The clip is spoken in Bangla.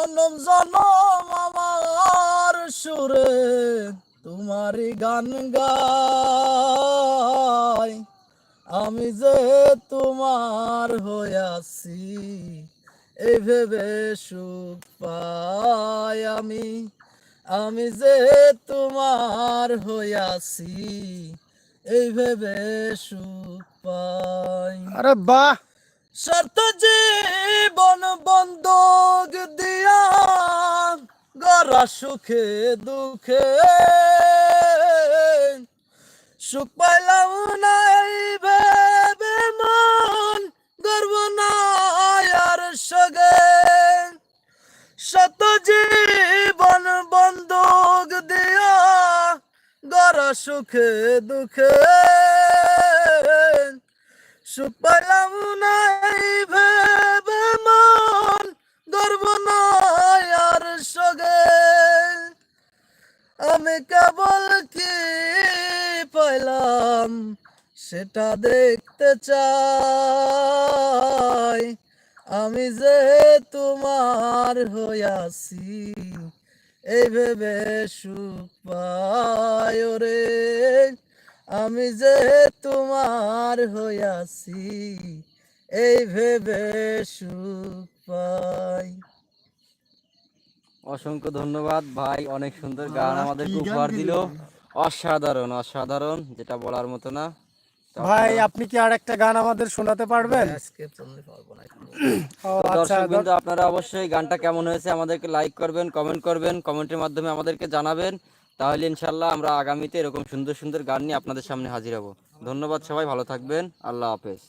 জনম জনম আমার সুরে তোমারই গান গাই। আমি যে তোমার হইয়াছি এই ভেবে সুখ পাই আমি। আমি যে তোমার হইয়াছি এই ভেবে সুখ পাই। আরে বাহ! শর্ত জীবন বন্ধক দিয়া গড়া সুখে দুঃখে, সুখ পাইলাম নাই ভেবে মন, গর্ব আর সগে। শত জীবন বন্ধক দিয়া গড়া সুখে দুঃখে, সুখ পাইলাম নাই আমি কেবল কি পাইলাম সেটা দেখতে চাই। আমি যে তোমার হইয়াছি এই ভেবে সুখ পাই রে আমি যে তোমার হইয়াছি এই ভেবে সুখ পাই অসংখ্য ধন্যবাদ। ভাই অনেক সুন্দর গান আমাদের উপহার দিল। অসাধারণ অসাধারণ যেটা বলার মতো না। ভাই আপনি কি আর একটা গান আমাদের শোনাতে পারবেন? আচ্ছা দর্শক বিন্দু আপনারা অবশ্যই গানটা কেমন হয়েছে আমাদেরকে লাইক করবেন কমেন্ট করবেন কমেন্টের মাধ্যমে আমাদেরকে জানাবেন। তাহলে ইনশাল্লাহ আমরা আগামীতে এরকম সুন্দর সুন্দর গান নিয়ে আপনাদের সামনে হাজির হব। ধন্যবাদ সবাই ভালো থাকবেন। আল্লাহ হাফেজ।